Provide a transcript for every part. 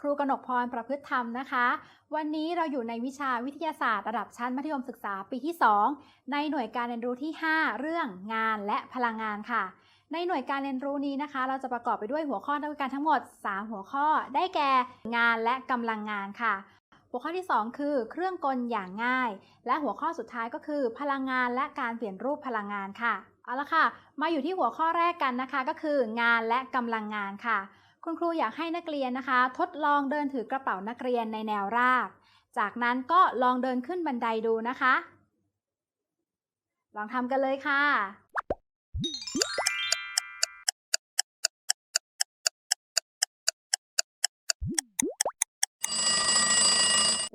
ครูกนกพรประพฤติธรรมนะคะ วันนี้เราอยู่ในวิชาวิทยาศาสตร์ระดับชั้นมัธยมศึกษาปีที่ 2 ในหน่วยการเรียนรู้ที่ 5 เรื่องงานและพลังงานค่ะ ในหน่วยการเรียนรู้นี้นะคะ เราจะประกอบไปด้วยหัวข้อด้วยกันทั้งหมด 3 หัวข้อ ได้แก่งานและกำลังงานค่ะ หัวข้อที่ 2 คือ เครื่องกลอย่างง่าย และหัวข้อสุดท้ายก็คือ พลังงานและการเปลี่ยนรูปพลังงานค่ะเอาละค่ะ มาอยู่ที่หัวข้อแรกกันนะคะ ก็คืองานและกำลังงานค่ะ คุณครูอยากให้นักเรียนนะคะ ทดลองเดินถือกระเป๋านักเรียนในแนวราบ จากนั้นก็ลองเดินขึ้นบันไดดูนะคะ ลองทำกันเลยค่ะ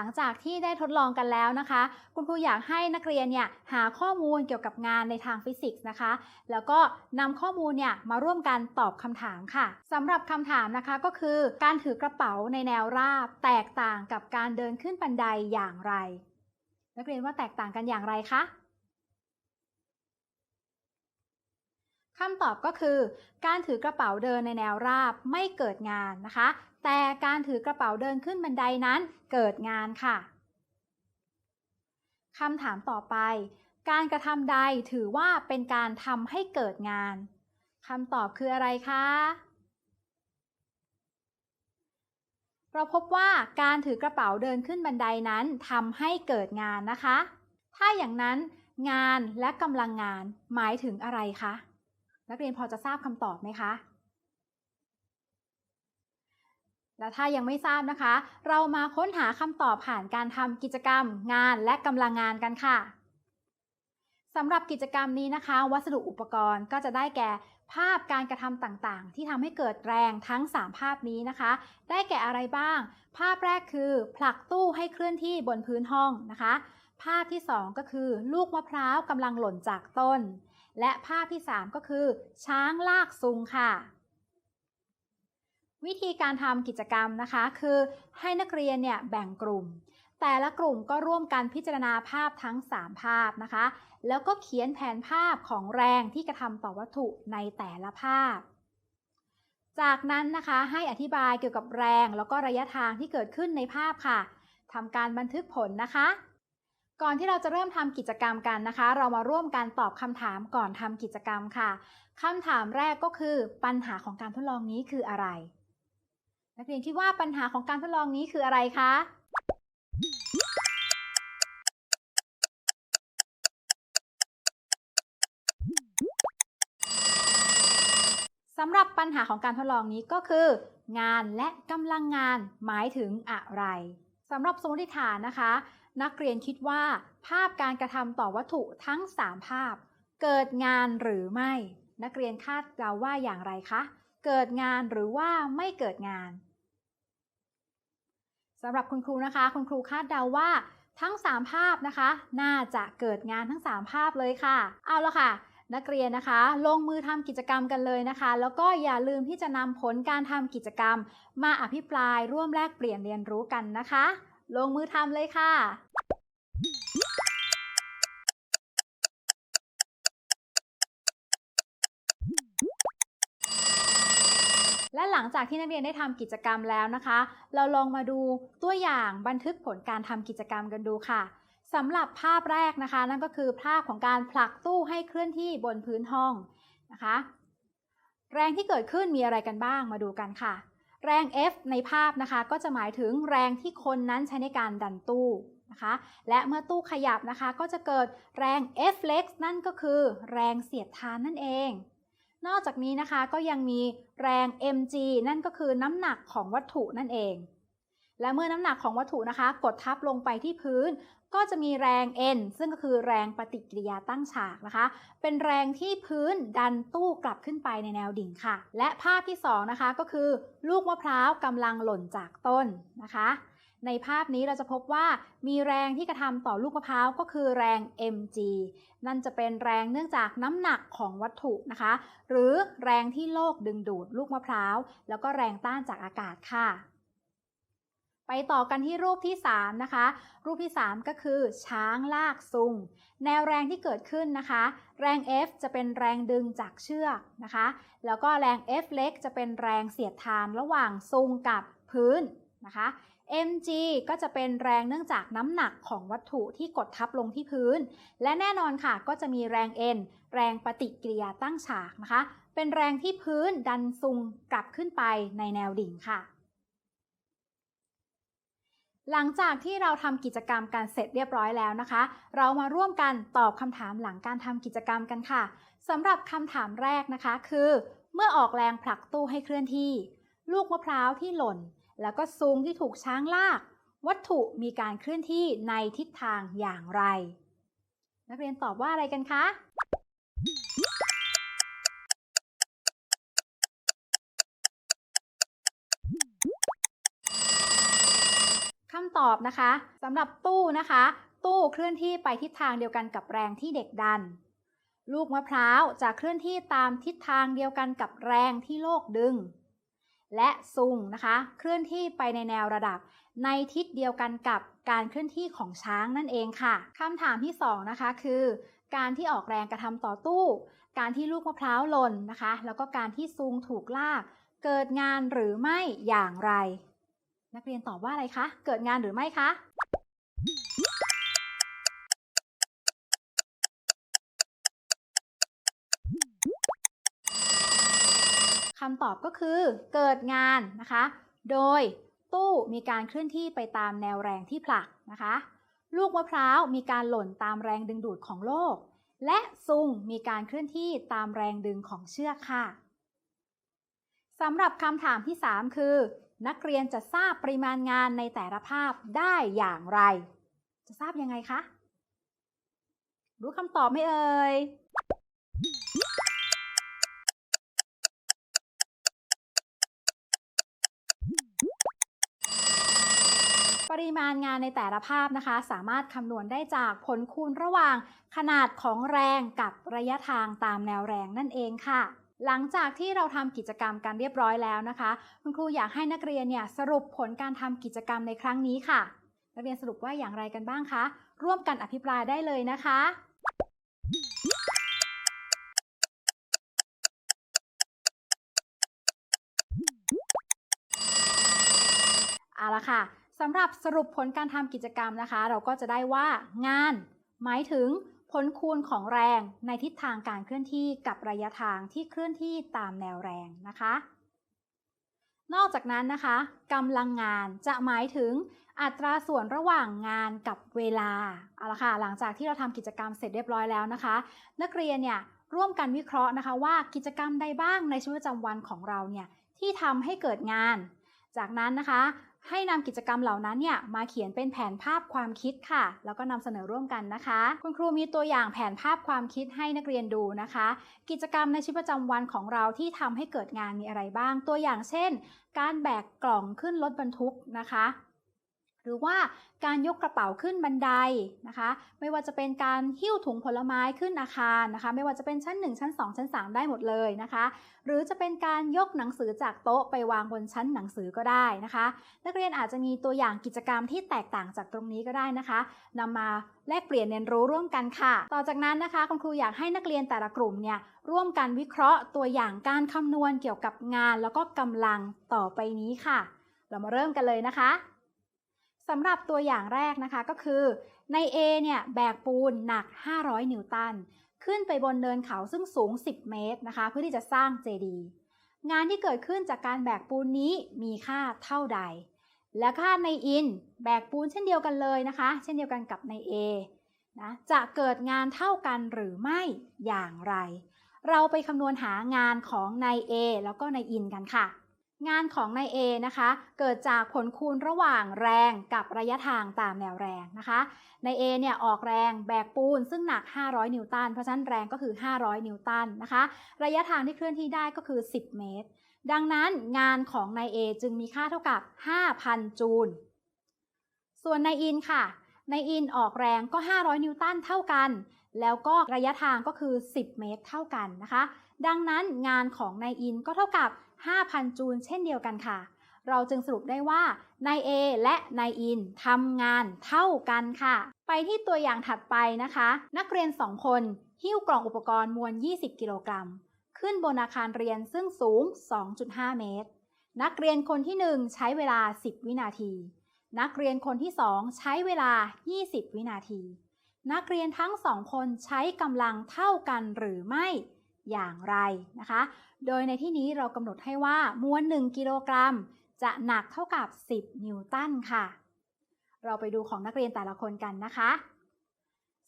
ลังจากที่ได้ทดลองกันแล้วนะคะ คุณครูอยากให้นักเรียนเนี่ยหาข้อมูลเกี่ยวกับงานในทางฟิสิกส์นะคะ แล้วก็นำข้อมูลเนี่ยมาร่วมกันตอบคำถามค่ะสำหรับคำถามนะคะก็คือการถือกระเป๋าในแนวราบ แตกต่างกับการเดินขึ้นบันไดอย่างไร นักเรียนว่าแตกต่างกันอย่างไรคะ คำตอบก็คือ การถือกระเป๋าเดินในแนวราบไม่เกิดงานนะคะ แต่การถือกระเป๋าเดินขึ้นบันไดนั้นเกิดงานค่ะคำถามต่อไป การกระทำใดถือว่าเป็นการทำให้เกิดงานคำตอบคืออะไรคะ เราพบว่าการถือกระเป๋าเดินขึ้นบันไดนั้นทำให้เกิดงานนะคะ ถ้าอย่างนั้นงานและกำลังงานหมายถึงอะไรคะ นักเรียนพอจะทราบคำตอบไหมคะ และถ้ายังไม่ทราบนะคะ เรามาค้นหาคำตอบผ่านการทำกิจกรรม งานและกำลังงานกันค่ะสำหรับกิจกรรมนี้นะคะ วัสดุอุปกรณ์ก็จะได้แก่ภาพการกระทำต่างๆ ที่ทำให้เกิดแรงทั้ง 3 ภาพนี้นะคะ ได้แก่อะไรบ้าง ภาพแรกคือผลักตู้ให้เคลื่อนที่บนพื้นห้องนะคะ ภาพที่ 2 ก็คือ ลูกมะพร้าวกำลังหล่นจากต้น และภาพที่ 3 ก็คือ ช้างลากซุงค่ะ วิธีการทำกิจกรรมนะคะคือให้นักเรียนเนี่ยแบ่งกลุ่ม แต่ละกลุ่มก็ร่วมกันพิจารณาภาพทั้ง 3 ภาพนะคะ แล้วก็เขียนแผนภาพของแรงที่กระทำต่อวัตถุในแต่ละภาพจากนั้นนะคะให้อธิบายเกี่ยวกับแรงแล้วก็ระยะทางที่เกิดขึ้นในภาพค่ะทำการบันทึกผลนะคะ ก่อนที่เราจะเริ่มทำกิจกรรมกันนะคะ เรามาร่วมกันตอบคำถามก่อนทำกิจกรรมค่ะคำถามแรกก็คือปัญหาของการทดลองนี้คืออะไร นักเรียนคิดว่าปัญหาของการทดลองนี้คืออะไรคะ สำหรับปัญหาของการทดลองนี้ก็คือ งานและกำลังงานหมายถึงอะไรสำหรับสมมติฐานนะคะ นักเรียนคิดว่า ภาพการกระทำต่อวัตถุทั้ง 3 ภาพ เกิดงานหรือไม่ นักเรียนคาดเดาว่าอย่างไรคะ เกิดงานหรือว่าไม่เกิดงานสำหรับคุณครูนะคะ คุณครูคาดเดาว่าทั้ง 3 ภาพนะคะ น่าจะเกิดงานทั้ง 3 ภาพเลยค่ะ เอาละค่ะ นักเรียนนะคะ ลงมือทำกิจกรรมกันเลยนะคะ แล้วก็อย่าลืมที่จะนำผลการทำกิจกรรม มาอภิปรายร่วมแลกเปลี่ยนเรียนรู้กันนะคะ ลงมือทำเลยค่ะ และหลังจากที่นักเรียนได้ทำกิจกรรมแล้วนะคะ เราลองมาดูตัวอย่างบันทึกผลการทำกิจกรรมกันดูค่ะสำหรับภาพแรกนะคะ นั่นก็คือภาพของการผลักตู้ให้เคลื่อนที่บนพื้นห้องนะคะ แรงที่เกิดขึ้นมีอะไรกันบ้างมาดูกันค่ะ แรง F ในภาพนะคะ ก็จะหมายถึงแรงที่คนนั้นใช้ในการดันตู้ นะคะ และเมื่อตู้ขยับนะคะก็จะเกิดแรง F flex นั่นก็คือแรงเสียดทานนั่นเอง นอกจากนี้นะคะก็ยังมีแรง mg นั่นก็คือน้ำหนักของวัตถุนั่นเอง และเมื่อน้ำหนักของวัตถุนะคะ กดทับลงไปที่พื้น ก็จะมีแรง n ซึ่งก็คือแรงปฏิกิริยาตั้งฉากนะคะ เป็นแรงที่พื้นดันตู้กลับขึ้นไปในแนวดิ่งค่ะ และภาพที่2นะคะก็คือ ลูกมะพร้าวกำลังหล่นจากต้นนะคะ ในภาพนี้เราจะพบว่ามีแรงที่กระทำต่อลูกมะพร้าวก็คือแรง mg นั่นจะเป็นแรงเนื่องจากน้ำหนักของวัตถุนะคะ หรือแรงที่โลกดึงดูดลูกมะพร้าว แล้วก็แรงต้านจากอากาศค่ะ ไปต่อกันที่รูปที่ 3 นะคะ รูปที่ 3 ก็คือ ช้างลากซุง แนวแรงที่เกิดขึ้นนะคะ แรง F จะเป็นแรงดึงจากเชือกนะคะ แล้วก็แรง F เล็กจะเป็นแรงเสียดทานระหว่างซุงกับพื้นนะคะ mg ก็จะเป็นแรงเนื่องจากน้ำหนักของวัตถุที่กดทับลงที่พื้น และแน่นอนค่ะก็จะมีแรง n แรงปฏิกิริยาตั้งฉากนะคะ เป็นแรงที่พื้นดันซุงกลับขึ้นไปในแนวดิ่งค่ะ หลังจากที่เราทำกิจกรรมการเสร็จเรียบร้อยแล้วนะคะ เรามาร่วมกันตอบคำถามหลังการทำกิจกรรมกันค่ะสำหรับคำถามแรกนะคะคือ เมื่อออกแรงผลักตู้ให้เคลื่อนที่ ลูกมะพร้าวที่หล่น แล้วก็ซุงที่ถูกช้างลาก วัตถุมีการเคลื่อนที่ในทิศทางอย่างไร นักเรียนตอบว่าอะไรกันคะคำตอบนะคะสำหรับตู้นะคะ ตู้เคลื่อนที่ไปทิศทางเดียวกันกับแรงที่เด็กดัน ลูกมะพร้าวจะเคลื่อนที่ตามทิศทางเดียวกันกับแรงที่โลกดึง และซุงนะคะเคลื่อนที่ไปในแนวระดับ ในทิศเดียวกันกับการเคลื่อนที่ของช้างนั่นเองค่ะคำถามที่2นะคะคือ การที่ออกแรงกระทำต่อตู้ การที่ลูกมะพร้าวหล่นนะคะ แล้วก็การที่ซุงถูกลาก เกิดงานหรือไม่อย่างไร นักเรียนตอบว่าอะไรคะ เกิดงานหรือไม่คะ คำตอบก็คือเกิดงานนะคะ โดยตู้มีการเคลื่อนที่ไปตามแนวแรงที่ผลักนะคะ ลูกมะพร้าวมีการหล่นตามแรงดึงดูดของโลก และซุงมีการเคลื่อนที่ตามแรงดึงของเชือกค่ะสำหรับคำถามที่ 3 คือ นักเรียนจะทราบปริมาณงานในแต่ละภาพได้อย่างไร จะทราบยังไงคะ รู้คำตอบไหมเอ่ย ป ริมาณงานในแต่ละภาพนะคะ สามารถคำนวณได้จากผลคูณระหว่างขนาดของแรงกับระยะทางตามแนวแรงนั่นเองค่ะ หลังจากที่เราทำกิจกรรมกันเรียบร้อยแล้วนะคะ คุณครูอยากให้นักเรียนเนี่ยสรุปผลการทำกิจกรรมในครั้งนี้ค่ะ นักเรียนสรุปว่าอย่างไรกันบ้างคะ ร่วมกันอภิปรายได้เลยนะคะเอาละค่ะ สำหรับสรุปผลการทำกิจกรรมนะคะ เราก็จะได้ว่างาน หมายถึงผลคูณของแรงในทิศทางการเคลื่อนที่กับระยะทางที่เคลื่อนที่ตามแนวแรงนะคะ นอกจากนั้นนะคะกำลังงานจะหมายถึงอัตราส่วนระหว่างงานกับเวลาเอาละค่ะหลังจากที่เราทำกิจกรรมเสร็จเรียบร้อยแล้วนะคะ นักเรียนเนี่ยร่วมกันวิเคราะห์นะคะว่ากิจกรรมใดบ้างในชีวิตประจำวันของเราเนี่ยที่ทำให้เกิดงาน จากนั้นนะคะ ให้นำกิจกรรมเหล่านั้นเนี่ยมาเขียนเป็นแผนภาพความคิดค่ะ แล้วก็นำเสนอร่วมกันนะคะ คุณครูมีตัวอย่างแผนภาพความคิดให้นักเรียนดูนะคะ กิจกรรมในชีวิตประจำวันของเราที่ทำให้เกิดงานมีอะไรบ้าง ตัวอย่างเช่น การแบกกล่องขึ้นรถบรรทุกนะคะ รือว่าการยกกระเป๋าขึ้นบันไดนะคะ ไม่ว่าจะเป็นการหิ้วถุงผลไม้ขึ้นอาคารนะคะ ไม่ว่าจะเป็นชั้น 1 ชั้น 2 ชั้น 3 ได้หมดเลยนะคะ หรือจะเป็นการยกหนังสือจากโต๊ะไปวางบนชั้นหนังสือก็ได้นะคะ นักเรียนอาจจะมีตัวอย่างกิจกรรมที่แตกต่างจากตรงนี้ก็ได้นะคะนำมาแลกเปลี่ยนเรียนรู้ร่วมกันค่ะ ต่อจากนั้นนะคะคุณครูอยากให้นักเรียนแต่ละกลุ่มเนี่ยร่วมกันวิเคราะห์ตัวอย่างการคำนวณเกี่ยวกับงาน แล้วก็กำลังต่อไปนี้ค่ะ เรามาเริ่มกันเลยนะคะ สำหรับตัวอย่างแรกนะคะก็คือ ใน A เนี่ยแบกปูนหนัก 500 นิวตัน ขึ้นไปบนเนินเขาซึ่งสูง 10 เมตรนะคะ เพื่อที่จะสร้างเจดีย์งานที่เกิดขึ้นจากการแบกปูนนี้มีค่าเท่าใด และค่าในอินแบกปูนเช่นเดียวกันเลยนะคะ เช่นเดียวกันกับใน A นะจะเกิดงานเท่ากันหรือไม่อย่างไร เราไปคำนวณหางานของใน A แล้วก็ในอินกันค่ะ งานของใน A นะคะ เกิดจากผลคูณระหว่างแรงกับระยะทางตามแนวแรงนะคะใน A เนี่ยออกแรงแบกปูนซึ่งหนัก 500 นิวตัน เพราะฉะนั้นแรงก็คือ 500 นิวตันนะคะ ระยะทางที่เคลื่อนที่ได้ก็คือ 10 เมตร ดังนั้นงานของใน A จึงมีค่าเท่ากับ 5,000 จูล ส่วนในอินค่ะในอินออกแรงก็ 500 นิวตันเท่ากัน แล้วก็ระยะทางก็คือ 10 เมตรเท่ากันนะคะ ดังนั้นงานของในอินก็เท่ากับ 5,000 จูลเช่นเดียวกันค่ะ เราจึงสรุปได้ว่านาย A และนายอินทำงานเท่ากันค่ะ ไปที่ตัวอย่างถัดไปนะคะ นักเรียน 2 คนหิ้วกล่องอุปกรณ์มวล 20 กิโลกรัม ขึ้นบนอาคารเรียนซึ่งสูง 2.5 เมตร นักเรียนคนที่ 1 ใช้เวลา 10 วินาที นักเรียนคนที่ 2 ใช้เวลา 20 วินาที นักเรียนทั้งสองคนใช้กำลังเท่ากันหรือไม่ อย่างไรนะคะ โดยในที่นี้เรากำหนดให้ว่ามวล 1 กิโลกรัม จะหนักเท่ากับ 10 นิวตันค่ะ เราไปดูของนักเรียนแต่ละคนกันนะคะ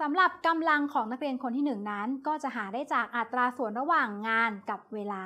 สำหรับกำลังของนักเรียนคนที่ 1 นั้น ก็จะหาได้จากอัตราส่วนระหว่างงานกับเวลา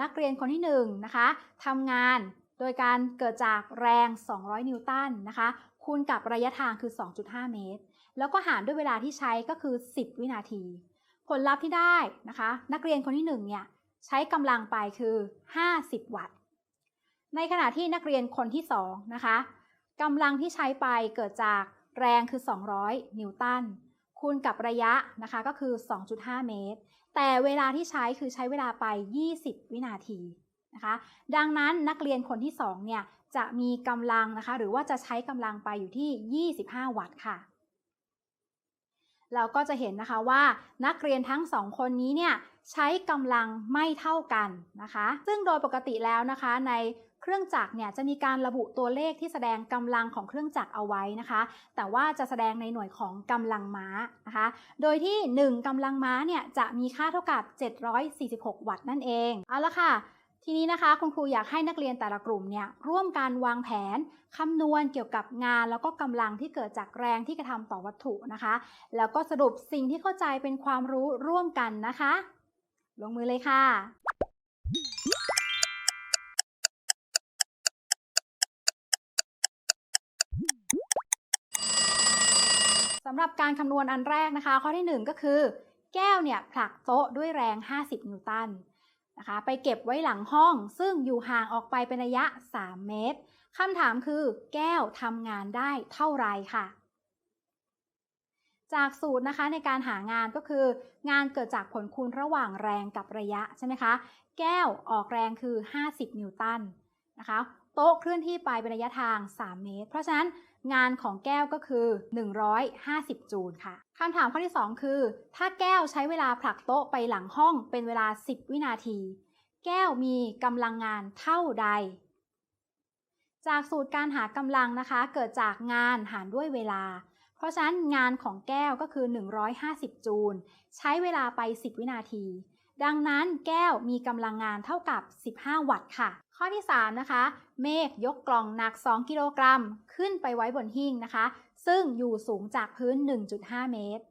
นักเรียนคนที่1นะคะทำงานโดยการเกิดจากแรง 200 นิวตันนะคะ คูณกับระยะทางคือ 2.5 เมตร แล้วก็หารด้วยเวลาที่ใช้ก็คือ 10 วินาที ลลัพธ์ที่ได้นะคะ นักเรียนคนที่1เนี่ยใช้กำลังไปคือ 50 วัตต์ ในขณะที่นักเรียนคนที่2นะคะกำลังที่ใช้ไปเกิดจากแรงคือ 200 นิวตันคูณกับระยะนะคะก็คือ 2.5 เมตร แต่เวลาที่ใช้คือใช้เวลาไป 20 วินาทีนะคะ ดังนั้นนักเรียนคนที่2เนี่ยจะมีกำลังนะคะ หรือว่าจะใช้กำลังไปอยู่ที่ 25 วัตต์ค่ะ เราก็จะเห็นนะคะว่านักเรียนทั้งสองคนนี้เนี่ยใช้กำลังไม่เท่ากันนะคะ ซึ่งโดยปกติแล้วนะคะ ในเครื่องจักรเนี่ยจะมีการระบุตัวเลขที่แสดงกำลังของเครื่องจักรเอาไว้นะคะ แต่ว่าจะแสดงในหน่วยของกำลังม้านะคะ โดยที่ 1กำลังม้าเนี่ยจะมีค่าเท่ากับ 746 วัตต์นั่นเอง เอาละค่ะ ทีนี้นะคะคุณครูอยากให้นักเรียนแต่ละกลุ่มเนี่ยร่วมกันวางแผนคำนวณเกี่ยวกับงานแล้วก็กำลังที่เกิดจากแรงที่กระทำต่อวัตถุนะคะ แล้วก็สรุปสิ่งที่เข้าใจเป็นความรู้ร่วมกันนะคะ ลงมือเลยค่ะสำหรับการคำนวณอันแรกนะคะ ข้อที่ 1 ก็คือ แก้วเนี่ยผลักโต๊ะด้วยแรง 50 นิวตัน นะคะไปเก็บไว้หลังห้อง ซึ่งอยู่ห่างออกไปเป็นระยะ 3 เมตรคำถามคือแก้วทำงานได้เท่าไรค่ะ จากสูตรนะคะในการหางานก็คือ งานเกิดจากผลคูณระหว่างแรงกับระยะใช่ไหมคะ แก้วออกแรงคือ 50 นิวตัน นะคะโต๊ะเคลื่อนที่ไปเป็นระยะทาง 3 เมตร เพราะฉะนั้นงานของแก้วก็คือ 150 จูลค่ะคำถามข้อที่ 2 คือ ถ้าแก้วใช้เวลาผลักโต๊ะไปหลังห้องเป็นเวลา 10 วินาที แก้วมีกำลังงานเท่าใด จากสูตรการหากำลังนะคะ เกิดจากงานหารด้วยเวลา เพราะฉะนั้นงานของแก้วก็คือ 150 จูล ใช้เวลาไป 10 วินาที ดังนั้นแก้วมีกำลังงานเท่ากับ 15 วัตต์ค่ะ ข้อที่ 3 นะคะ เมฆยกกล่องหนัก 2 กิโลกรัม ขึ้นไปไว้บนหิ้งนะคะ ซึ่งอยู่สูงจากพื้น 1.5 เมตร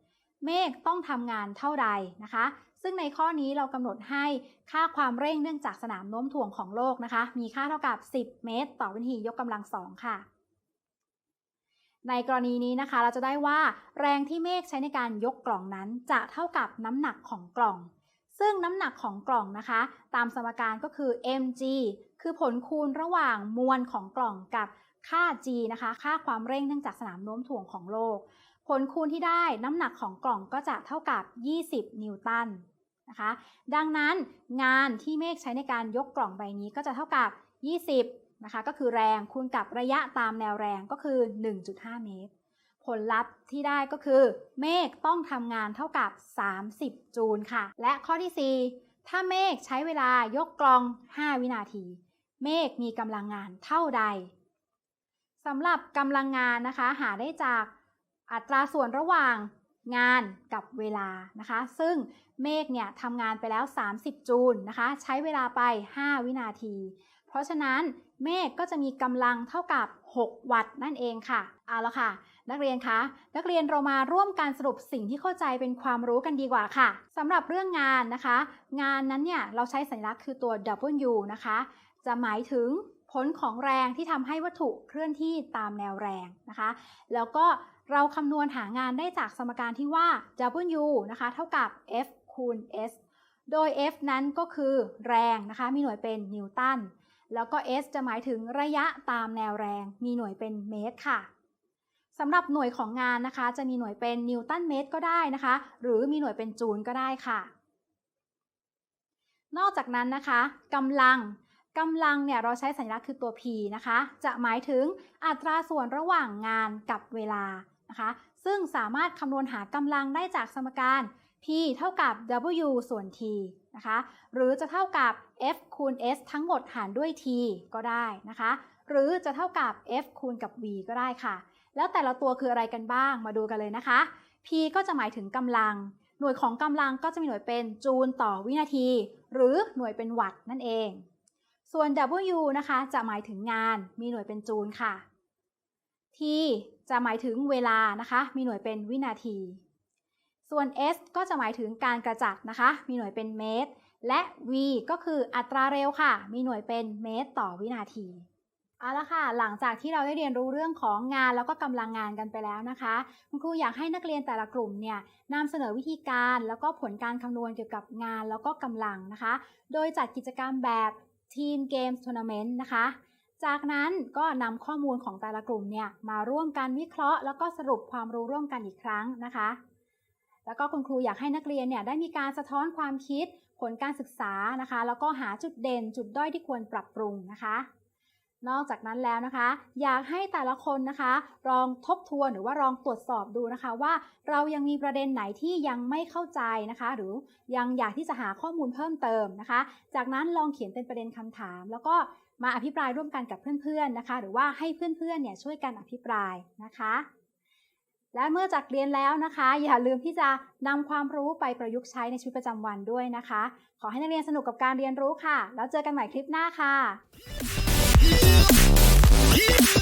เมฆต้องทำงานเท่าใดนะคะ ซึ่งในข้อนี้เรากำหนดให้ค่าความเร่งเนื่องจากสนามโน้มถ่วงของโลกนะคะ มีค่าเท่ากับ 10 เมตร ต่อวินาทียกกำลังสองค่ะในกรณีนี้นะคะเราจะได้ว่า แรงที่เมฆใช้ในการยกกล่องนั้นจะเท่ากับน้ำหนักของกล่อง ซึ่งน้ำหนักของกล่องนะคะ ตามสมการก็คือ mg คือผลคูณระหว่างมวลของกล่องกับค่า g นะคะ ค่าความเร่งเนื่องจากสนามโน้มถ่วงของโลก ผลคูณที่ได้น้ำหนักของกล่องก็จะเท่ากับ 20 นิวตันนะคะ ดังนั้นงานที่เมฆใช้ในการยกกล่องใบนี้ก็จะเท่ากับ 20 นะคะ ก็คือแรงคูณกับระยะตามแนวแรงก็คือ 1.5 เมตร ผลลัพธ์ที่ได้ก็คือ เมฆต้องทำงานเท่ากับ 30 จูลค่ะ และข้อที่ 4 ถ้าเมฆใช้เวลายกกลอง 5 วินาที เมฆมีกำลังงานเท่าใดสำหรับกำลังงานนะคะ หาได้จากอัตราส่วนระหว่างงานกับเวลานะคะ ซึ่งเมฆเนี่ยทำงานไปแล้ว 30 จูลนะคะ ใช้เวลาไป 5 วินาที เพราะฉะนั้นเมฆก็จะมีกำลังเท่ากับ 6 วัตต์นั่นเองค่ะ เอาละค่ะ นักเรียนคะ นักเรียนเรามาร่วมการสรุปสิ่งที่เข้าใจเป็นความรู้กันดีกว่าค่ะ สำหรับเรื่องงานนะคะ งานนั้นเนี่ยเราใช้สัญลักษณ์คือตัว W นะคะ จะหมายถึงผลของแรงที่ทำให้วัตถุเคลื่อนที่ตามแนวแรงนะคะ แล้วก็เราคำนวณหางานได้จากสมการที่ว่า W นะคะ เท่ากับ F คูณ S โดย F นั้นก็คือแรงนะคะ มีหน่วยเป็นนิวตัน แล้วก็ S จะหมายถึงระยะตามแนวแรง มีหน่วยเป็นเมตรค่ะ สำหรับหน่วยของงานนะคะ จะมีหน่วยเป็นนิวตันเมตรก็ได้นะคะ หรือมีหน่วยเป็นจูลก็ได้ค่ะ นอกจากนั้นนะคะกำลังกำลังเนี่ยเราใช้สัญลักษณ์คือตัว P นะคะ จะหมายถึงอัตราส่วนระหว่างงานกับเวลานะคะ ซึ่งสามารถคำนวณหากำลังได้จากสมการ p เท่ากับ w ส่วน t นะคะ หรือจะเท่ากับ f คูณ s ทั้งหมดหารด้วย t ก็ได้นะคะ หรือจะเท่ากับ f คูณกับ v ก็ได้ค่ะ แล้วแต่ละตัวคืออะไรกันบ้างมาดูกันเลยนะคะ p ก็จะหมายถึงกำลัง หน่วยของกำลังก็จะมีหน่วยเป็นจูลต่อวินาที หรือหน่วยเป็นวัตต์นั่นเอง ส่วน w นะคะจะหมายถึงงาน มีหน่วยเป็นจูลค่ะ t จะหมายถึงเวลานะคะ มีหน่วยเป็นวินาที ส่วน s ก็จะหมายถึงการกระจัดนะคะ มีหน่วยเป็นเมตร และ v ก็คืออัตราเร็วค่ะ มีหน่วยเป็นเมตรต่อวินาที เอาละค่ะ หลังจากที่เราได้เรียนรู้เรื่องของงานแล้วก็กำลังงานกันไปแล้วนะคะ คุณครูอยากให้นักเรียนแต่ละกลุ่มเนี่ยนำเสนอวิธีการแล้วก็ผลการคำนวณเกี่ยวกับงานแล้วก็กำลังนะคะ โดยจัดกิจกรรมแบบทีมเกมส์ทัวร์นาเมนต์นะคะ จากนั้นก็นำข้อมูลของแต่ละกลุ่มเนี่ยมาร่วมกันวิเคราะห์ แล้วก็สรุปความรู้ร่วมกันอีกครั้งนะคะ แล้วก็คุณครูอยากให้นักเรียนเนี่ยได้มีการสะท้อนความคิด ผลการศึกษานะคะ แล้วก็หาจุดเด่นจุดด้อยที่ควรปรับปรุงนะคะ นอกจากนั้นแล้วนะคะ อยากให้แต่ละคนนะคะลองทบทวนหรือว่าลองตรวจสอบดูนะคะ ว่าเรายังมีประเด็นไหนที่ยังไม่เข้าใจนะคะ หรือยังอยากที่จะหาข้อมูลเพิ่มเติมนะคะ จากนั้นลองเขียนเป็นประเด็นคำถาม แล้วก็มาอภิปรายร่วมกันกับเพื่อนๆนะคะ หรือว่าให้เพื่อนๆเนี่ยช่วยกันอภิปรายนะคะและเมื่อจากเรียนแล้วนะคะ อย่าลืมที่จะนำความรู้ไปประยุกต์ใช้ในชีวิตประจำวันด้วยนะคะ ขอให้นักเรียนสนุกกับการเรียนรู้ค่ะ แล้วเจอกันใหม่คลิปหน้าค่ะ you, you, you.